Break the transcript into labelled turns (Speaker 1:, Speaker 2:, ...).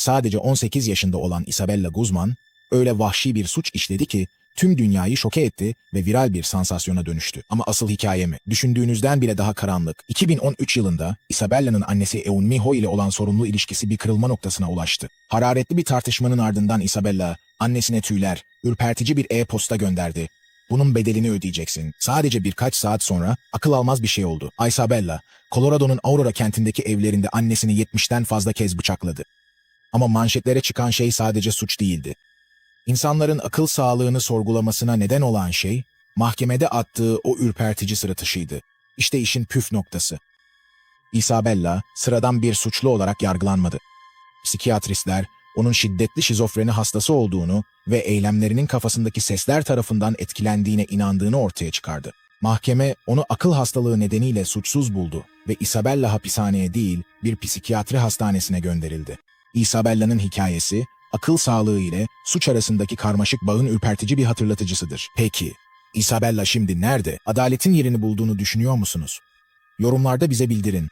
Speaker 1: sadece 18 yaşında olan Isabella Guzman, öyle vahşi bir suç işledi ki tüm dünyayı şoke etti ve viral bir sansasyona dönüştü. Ama asıl hikaye mi? Düşündüğünüzden bile daha karanlık. 2013 yılında Isabella'nın annesi Eunmiho ile olan sorunlu ilişkisi bir kırılma noktasına ulaştı. Hararetli bir tartışmanın ardından Isabella annesine tüyler, ürpertici bir e-posta gönderdi. Bunun bedelini ödeyeceksin. Sadece birkaç saat sonra akıl almaz bir şey oldu. Isabella, Colorado'nun Aurora kentindeki evlerinde annesini 70'ten fazla kez bıçakladı. Ama manşetlere çıkan şey sadece suç değildi. İnsanların akıl sağlığını sorgulamasına neden olan şey, mahkemede attığı o ürpertici sırıtışıydı. İşte işin püf noktası. Isabella, sıradan bir suçlu olarak yargılanmadı. Psikiyatristler, onun şiddetli şizofreni hastası olduğunu ve eylemlerinin kafasındaki sesler tarafından etkilendiğine inandığını ortaya çıkardı. Mahkeme onu akıl hastalığı nedeniyle suçsuz buldu ve Isabella hapishaneye değil bir psikiyatri hastanesine gönderildi. Isabella'nın hikayesi, akıl sağlığı ile suç arasındaki karmaşık bağın ürpertici bir hatırlatıcısıdır. Peki, Isabella şimdi nerede? Adaletin yerini bulduğunu düşünüyor musunuz? Yorumlarda bize bildirin.